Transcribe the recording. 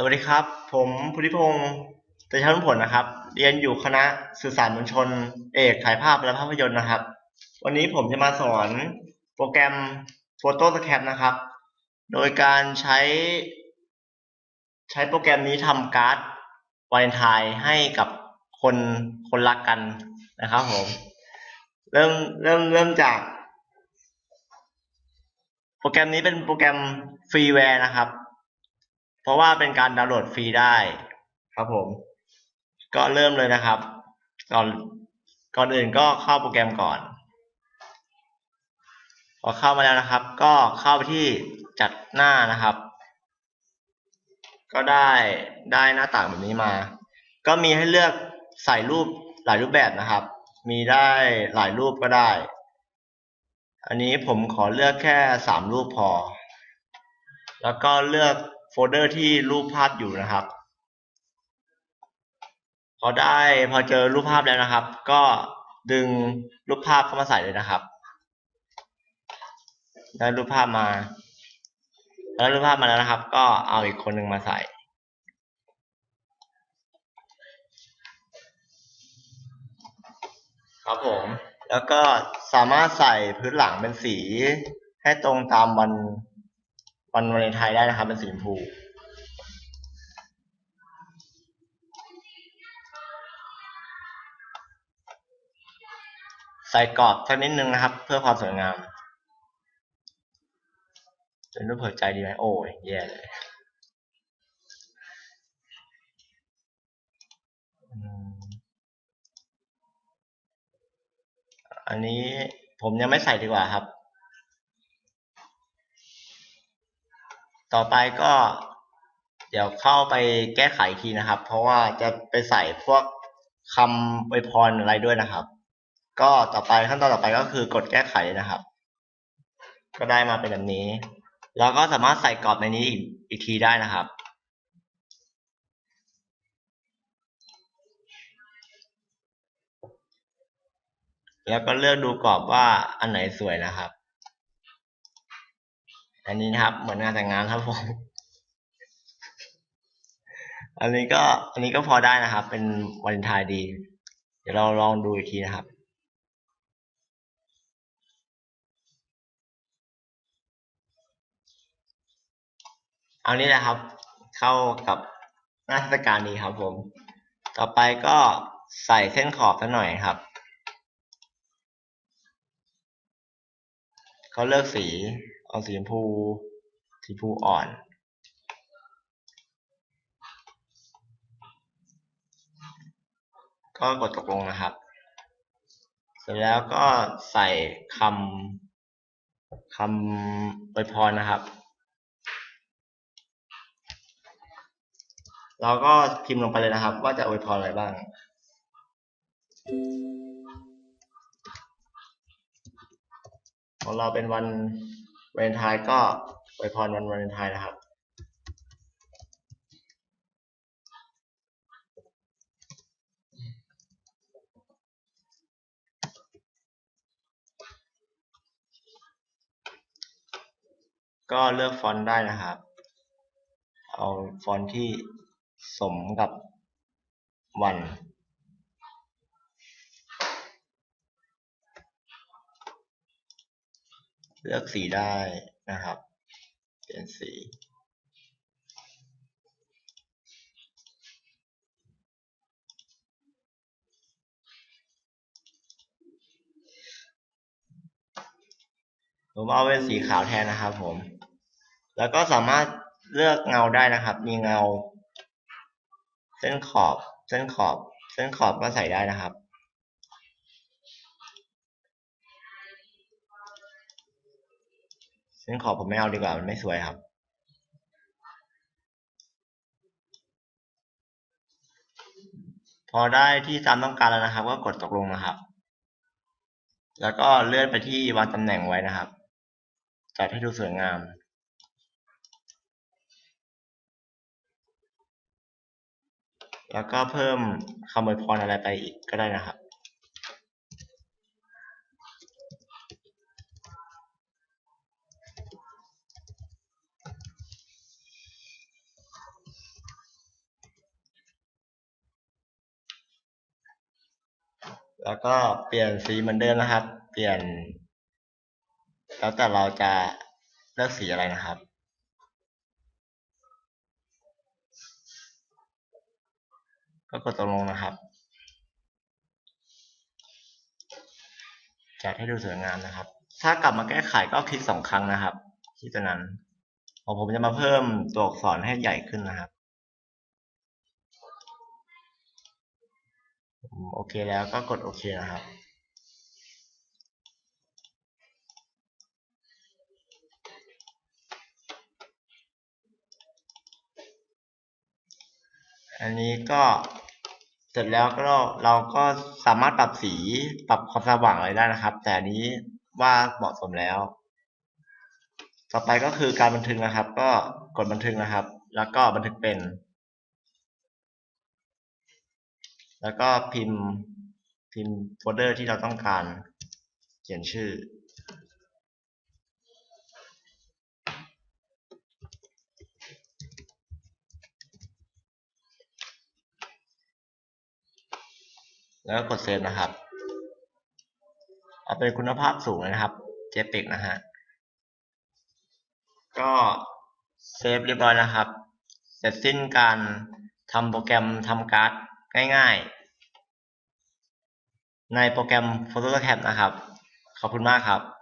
สวัสดีครับ ผมพุทธิพงศ์เตชะรุ่งผลนะครับ เรียนอยู่คณะสื่อสารมวลชน เอกถ่ายภาพและภาพยนตร์นะครับ วันนี้ผมจะมาสอนโปรแกรม Photoshop นะครับ โดยการใช้ ใช้โปรแกรมนี้ทำการ์ดวาเลนไทน์ให้กับคนคนรักกันนะครับผม เริ่มเริ่มเริ่มจาก โปรแกรมนี้เป็นโปรแกรมฟรีแวร์นะครับ เพราะว่าเป็นการดาวน์โหลดฟรีได้ครับผม ก็เริ่มเลยนะครับ ก่อนก่อนอื่นก็เข้าโปรแกรมก่อนพอเข้ามาแล้วนะครับ ก็เข้าไปที่จัดหน้านะครับ ก็ได้ได้หน้าต่างแบบนี้มา ก็มีให้เลือกใส่รูปหลายรูปแบบนะครับ มีได้หลายรูปก็ได้ อันนี้ผมขอเลือกแค่สามรูปพอ แล้วก็เลือก โฟลเดอร์ที่รูปภาพอยู่นะครับ พอได้พอเจอรูปภาพแล้วนะครับ ก็ดึงรูปภาพเข้ามาใส่เลยนะครับ ได้รูปภาพมาได้รูปภาพมาแล้วนะครับ ก็เอาอีกคนหนึ่งมาใส่ครับผม แล้วก็สามารถใส่พื้นหลังเป็นสีให้ตรงตามวัน วันวาเลนไทน์ได้นะครับเป็นสีชมพูใส่กรอบสักนิดนึงนะครับ เพื่อความสวยงามเป็นรูปหัวใจดีไหมโอ้ยแย่เลยอันนี้ผมยังไม่ใส่ดีกว่าครับ ต่อไปก็ เดี๋ยวเข้าไปแก้ไขทีนะครับ เพราะว่าจะไปใส่พวกคำอวยพรอะไรด้วยนะครับ ก็ต่อไปขั้นตอนต่อไปก็คือกดแก้ไขนะครับ ก็ได้มาเป็นแบบนี้ แล้วก็สามารถใส่กรอบในนี้อีกอีกทีได้นะครับแล้วก็เลือกดูกรอบว่าอันไหนสวยนะครับ อันนี้นะครับ เหมือนงานแต่งงานครับผม อันนี้ก็ อันนี้ก็พอได้นะครับ เป็นวาเลนทน์ดี เดี๋ยวเราลองดูอีกทีนะครับเอานี้แหละครับ เข้ากับหน้าเทศกาลนี้ครับผม ต่อไปก็ใส่เส้นขอบสักหน่อยครับเขาเลือกสี เอาสีชมพูสีชมพูอ่อน ก็กดตกลงนะครับ เสร็จแล้วก็ใส่คำคำอวยพรนะครับ เราก็พิมพ์ลงไปเลยนะครับ ว่าจะอวยพรอะไรบ้างของเราเป็นวัน วาเลนไทน์ก็อวยพรวันวาเลนไทน์นะครับก็เลือกฟอนต์ได้นะครับ เอาฟอนต์ที่สมกับวัน เลือกสีได้นะครับเปลี่ยนสีผมเอาเป็นสีขาวแทนนะครับผม แล้วก็สามารถเลือกเงาได้นะครับ มีเงา เส้นขอบ เส้นขอบ เส้นขอบก็ใส่ได้นะครับ เส้นขอผมไม่เอาดีกว่ามันไม่สวยครับ พอได้ที่ตามต้องการแล้วนะครับ ก็กดตกลงนะครับ แล้วก็เลื่อนไปที่วางตำแหน่งไว้นะครับจัดให้ดูสวยงามแล้วก็เพิ่มคำอวยพรอะไรไปอีกก็ได้นะครับ แล้วก็เปลี่ยนสีเหมือนเดิมนะครับ เปลี่ยน แล้วแต่เราจะเลือกสีอะไรนะครับ ก็กดตกลงนะครับ จัดให้ดูสวยงามนะครับ ถ้ากลับมาแก้ไขก็คลิกสองครั้งนะครับ ที่ตัวนั้นผมจะมาเพิ่มตัวอักษรให้ใหญ่ขึ้นนะครับผม โอเคแล้วก็กดโอเคนะครับ อันนี้ก็เสร็จแล้วก็เราก็สามารถปรับสีปรับความสว่างอะไรได้นะครับ แต่นี้ว่าเหมาะสมแล้ว ต่อไปก็คือการบันทึกนะครับ ก็กดบันทึกนะครับ แล้วก็บันทึกเป็น แล้วก็พิมพ์พิมพ์โฟลเดอร์ที่เราต้องการ เขียนชื่อ แล้วกดเซฟนะครับ เอาเป็นคุณภาพสูงนะครับ JPEG นะฮะ ก็เซฟเรียบร้อยแล้วครับ เสร็จสิ้นการทำโปรแกรมทำการ์ด ง่ายๆ ในโปรแกรม Photoshop นะครับ ขอบคุณมากครับ